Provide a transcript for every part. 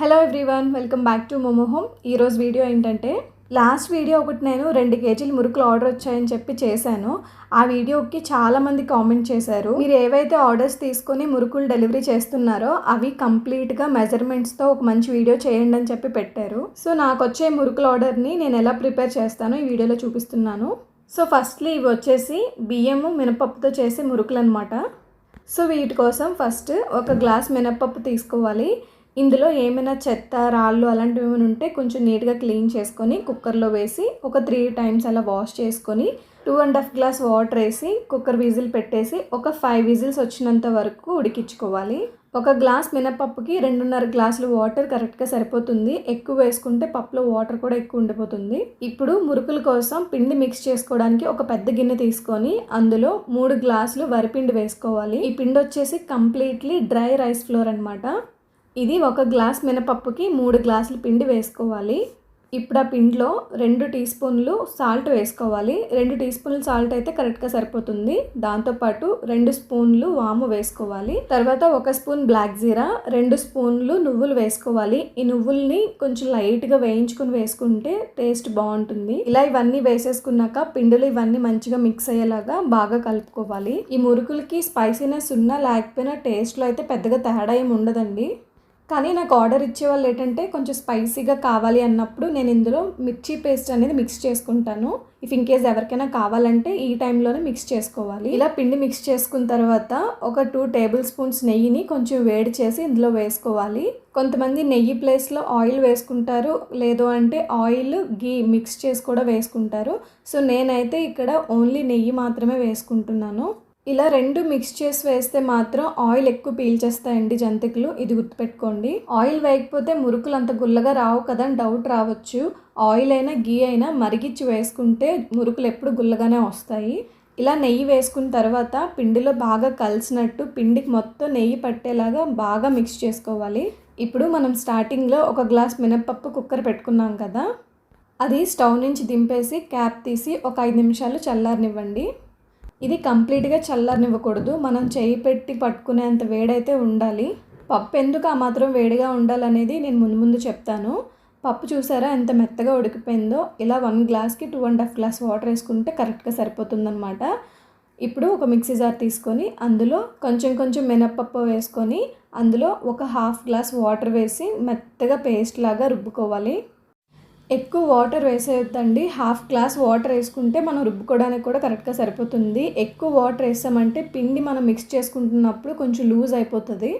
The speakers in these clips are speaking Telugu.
Hello everyone welcome back to momo home ఈరోజు వీడియో ఏంటంటే లాస్ట్ వీడియో ఒకటి నేను రెండు కేజీలు మురుకులు ఆర్డర్ వచ్చాయని చెప్పి చేశాను. ఆ వీడియోకి చాలామంది కామెంట్ చేశారు. మీరు ఏవైతే ఆర్డర్స్ తీసుకొని మురుకులు డెలివరీ చేస్తున్నారో అవి కంప్లీట్గా మెజర్మెంట్స్తో ఒక మంచి వీడియో చేయండి అని చెప్పి పెట్టారు. సో నాకు వచ్చే మురుకుల ఆర్డర్ని నేను ఎలా ప్రిపేర్ చేస్తానో ఈ వీడియోలో చూపిస్తున్నాను. సో ఫస్ట్లీ ఇవి వచ్చేసి బియ్యము మినపప్పుతో చేసే మురుకులు అనమాట సో వీటి కోసం ఫస్ట్ ఒక గ్లాస్ మినపప్పు తీసుకోవాలి. ఇందులో ఏమైనా చెత్త రాళ్ళు అలాంటివి ఏమైనా ఉంటే కొంచెం నీట్గా క్లీన్ చేసుకొని కుక్కర్లో వేసి ఒక త్రీ టైమ్స్ అలా వాష్ చేసుకొని two and half glass water వేసి కుక్కర్ విజిల్ పెట్టేసి ఒక ఫైవ్ విజిల్స్ వచ్చినంత వరకు ఉడికించుకోవాలి. ఒక గ్లాస్ మినపప్పుకి రెండున్నర గ్లాసులు వాటర్ కరెక్ట్గా సరిపోతుంది. ఎక్కువ వేసుకుంటే పప్పులో వాటర్ కూడా ఎక్కువ ఉండిపోతుంది. ఇప్పుడు మురుకుల కోసం పిండి మిక్స్ చేసుకోవడానికి ఒక పెద్ద గిన్నె తీసుకొని అందులో మూడు గ్లాసులు వరిపిండి వేసుకోవాలి. ఈ పిండి వచ్చేసి కంప్లీట్లీ డ్రై రైస్ ఫ్లోర్ అనమాట ఇది ఒక గ్లాస్ మినపప్పుకి మూడు గ్లాసులు పిండి వేసుకోవాలి. ఇప్పుడు ఆ పిండిలో రెండు టీ స్పూన్లు సాల్ట్ వేసుకోవాలి. రెండు టీ స్పూన్లు సాల్ట్ అయితే కరెక్ట్గా సరిపోతుంది. దాంతోపాటు రెండు స్పూన్లు వాము వేసుకోవాలి. తర్వాత ఒక స్పూన్ బ్లాక్ జీరా రెండు స్పూన్లు నువ్వులు వేసుకోవాలి. ఈ నువ్వుల్ని కొంచెం లైట్గా వేయించుకుని వేసుకుంటే టేస్ట్ బాగుంటుంది. ఇలా ఇవన్నీ వేసేసుకున్నాక పిండిలు ఇవన్నీ మంచిగా మిక్స్ అయ్యేలాగా బాగా కలుపుకోవాలి. ఈ మురుకులకి స్పైసీనెస్ ఉన్నా లేకపోయినా టేస్ట్లో అయితే పెద్దగా తేడా ఏమి ఉండదండి. కానీ నాకు ఆర్డర్ ఇచ్చే వాళ్ళు ఏంటంటే కొంచెం స్పైసీగా కావాలి అన్నప్పుడు నేను ఇందులో మిర్చి పేస్ట్ అనేది మిక్స్ చేసుకుంటాను. ఇఫ్ ఇన్ కేస్ ఎవరికైనా కావాలంటే ఈ టైంలోనే మిక్స్ చేసుకోవాలి. ఇలా పిండి మిక్స్ చేసుకున్న తర్వాత ఒక టూ టేబుల్ స్పూన్స్ నెయ్యిని కొంచెం వేడి చేసి ఇందులో వేసుకోవాలి. కొంతమంది నెయ్యి ప్లేస్లో ఆయిల్ వేసుకుంటారు. లేదు అంటే ఆయిల్ గీ మిక్స్ చేసి కూడా వేసుకుంటారు. సో నేనైతే ఇక్కడ ఓన్లీ నెయ్యి మాత్రమే వేసుకుంటున్నాను. ఇలా రెండు మిక్స్ చేసి వేస్తే మాత్రం ఆయిల్ ఎక్కువ పీల్చేస్తాయండి జంతికలు. ఇది గుర్తుపెట్టుకోండి. ఆయిల్ వేయకపోతే మురుకులు అంత గుల్లగా రావు కదా అని డౌట్ రావచ్చు. ఆయిల్ అయినా గీ అయినా మరిగిచ్చి వేసుకుంటే మురుకులు ఎప్పుడు గుల్లగానే వస్తాయి. ఇలా నెయ్యి వేసుకున్న తర్వాత పిండిలో బాగా కలిసినట్టు పిండికి మొత్తం నెయ్యి పట్టేలాగా బాగా మిక్స్ చేసుకోవాలి. ఇప్పుడు మనం స్టార్టింగ్లో ఒక గ్లాస్ మినప్పప్పు కుక్కర్ పెట్టుకున్నాం కదా. అది స్టవ్ నుంచి దింపేసి క్యాప్ తీసి ఒక ఐదు నిమిషాలు చల్లారనివ్వండి. ఇది కంప్లీట్గా చల్లారనివ్వకూడదు. మనం చేయి పెట్టి పట్టుకునేంత వేడైతే ఉండాలి. పప్పు ఎందుకు ఆ మాత్రం వేడిగా ఉండాలనేది నేను ముందు ముందు చెప్తాను. పప్పు చూసారా ఎంత మెత్తగా ఉడికిపోయిందో. ఇలా వన్ గ్లాస్కి two and half glass water వేసుకుంటే కరెక్ట్గా సరిపోతుందనమాట ఇప్పుడు ఒక మిక్సీ జార్ తీసుకొని అందులో కొంచెం కొంచెం మినప్పప్పు వేసుకొని అందులో ఒక హాఫ్ గ్లాస్ వాటర్ వేసి మెత్తగా పేస్ట్ లాగా రుబ్బుకోవాలి. ఎక్కువ వాటర్ వేసేయొద్దండి. హాఫ్ గ్లాస్ వాటర్ వేసుకుంటే మనం రుబ్బుకోవడానికి కూడా కరెక్ట్గా సరిపోతుంది. ఎక్కువ వాటర్ వేసామంటే పిండి మనం మిక్స్ చేసుకుంటున్నప్పుడు కొంచెం లూజ్ అయిపోతుంది.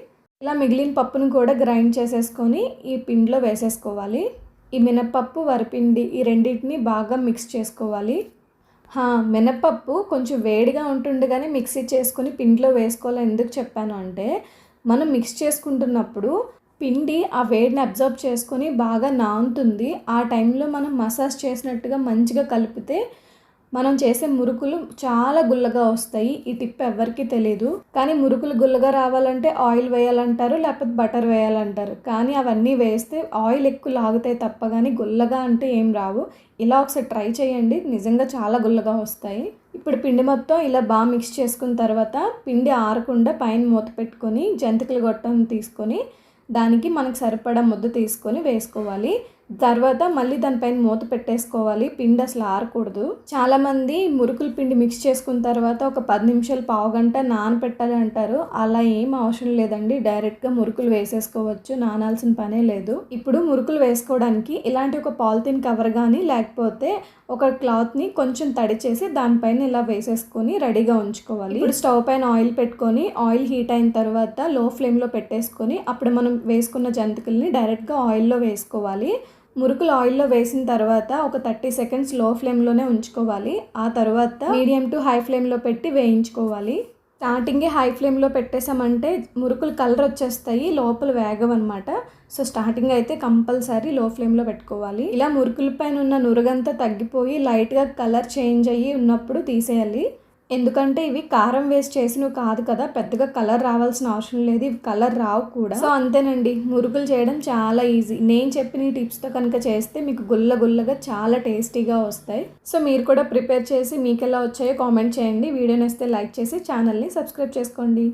ఇలా మిగిలిన పప్పును కూడా గ్రైండ్ చేసేసుకొని ఈ పిండిలో వేసేసుకోవాలి. ఈ మినప్పప్పు వరిపిండి ఈ రెండింటిని బాగా మిక్స్ చేసుకోవాలి. మినప్పప్పు కొంచెం వేడిగా ఉంటుండగానే మిక్సీ చేసుకొని పిండిలో వేసుకోవాలని ఎందుకు చెప్పాను అంటే మనం మిక్స్ చేసుకుంటున్నప్పుడు పిండి ఆ వేడిని అబ్జర్వ్ చేసుకొని బాగా నానుతుంది. ఆ టైంలో మనం మసాజ్ చేసినట్టుగా మంచిగా కలిపితే మనం చేసే మురుకులు చాలా గుల్లగా వస్తాయి. ఈ టిప్ ఎవరికీ తెలియదు కానీ మురుకులు గుల్లగా రావాలంటే ఆయిల్ వేయాలంటారు లేకపోతే బటర్ వేయాలంటారు. కానీ అవన్నీ వేస్తే ఆయిల్ ఎక్కువ లాగుతాయి తప్ప కానీ గుల్లగా అంటే ఏం రావు. ఇలా ఒకసారి ట్రై చేయండి. నిజంగా చాలా గుల్లగా వస్తాయి. ఇప్పుడు పిండి మొత్తం ఇలా బాగా మిక్స్ చేసుకున్న తర్వాత పిండి ఆరకుండా పైన మూత పెట్టుకొని జంతికలు గొట్టం తీసుకొని దానికి మనకు సరిపడా ముద్ద తీసుకొని వేసుకోవాలి. తర్వాత మళ్ళీ దానిపైన మూత పెట్టేసుకోవాలి. పిండి అసలు ఆరకూడదు. చాలామంది మురుకుల పిండి మిక్స్ చేసుకున్న తర్వాత ఒక పది నిమిషాలు పావు గంట నానపెట్టాలి అంటారు. అలా ఏం అవసరం లేదండి. డైరెక్ట్గా మురుకులు వేసేసుకోవచ్చు. నానాల్సిన పనే లేదు. ఇప్పుడు మురుకులు వేసుకోవడానికి ఇలాంటి ఒక పాలిథిన్ కవర్ కానీ లేకపోతే ఒక క్లాత్ని కొంచెం తడి చేసి దానిపైన ఇలా వేసేసుకొని రెడీగా ఉంచుకోవాలి. ఇప్పుడు స్టవ్ పైన ఆయిల్ పెట్టుకొని ఆయిల్ హీట్ అయిన తర్వాత లో ఫ్లేమ్లో పెట్టేసుకొని అప్పుడు మనం వేసుకున్న జంతికల్ని డైరెక్ట్గా ఆయిల్లో వేసుకోవాలి. మురుకులు ఆయిల్లో వేసిన తర్వాత ఒక థర్టీ సెకండ్స్లో ఫ్లేమ్లోనే ఉంచుకోవాలి. ఆ తర్వాత మీడియం టు హై ఫ్లేమ్లో పెట్టి వేయించుకోవాలి. స్టార్టింగే హై ఫ్లేమ్లో పెట్టేసామంటే మురుకులు కలర్ వచ్చేస్తాయి లోపల వేగవన్నమాట. సో స్టార్టింగ్ అయితే కంపల్సరీ లో ఫ్లేమ్లో పెట్టుకోవాలి. ఇలా మురుకుల పైన ఉన్న నురుగంతా తగ్గిపోయి లైట్గా కలర్ చేంజ్ అయ్యి ఉన్నప్పుడు తీసేయాలి. ఎందుకంటే ఇవి కారం వేస్ట్ చేసినవి కాదు కదా పెద్దగా కలర్ రావాల్సిన అవసరం లేదు ఇవి కలర్ రావు కూడా. సో అంతేనండి. మురుకులు చేయడం చాలా ఈజీ నేను చెప్పిన ఈ టిప్స్తో కనుక చేస్తే మీకు గుల్ల గుల్లగా చాలా టేస్టీగా వస్తాయి. సో మీరు కూడా ప్రిపేర్ చేసి మీకు ఎలా వచ్చాయో కామెంట్ చేయండి. వీడియోని వస్తే లైక్ చేసి ఛానల్ని సబ్స్క్రైబ్ చేసుకోండి.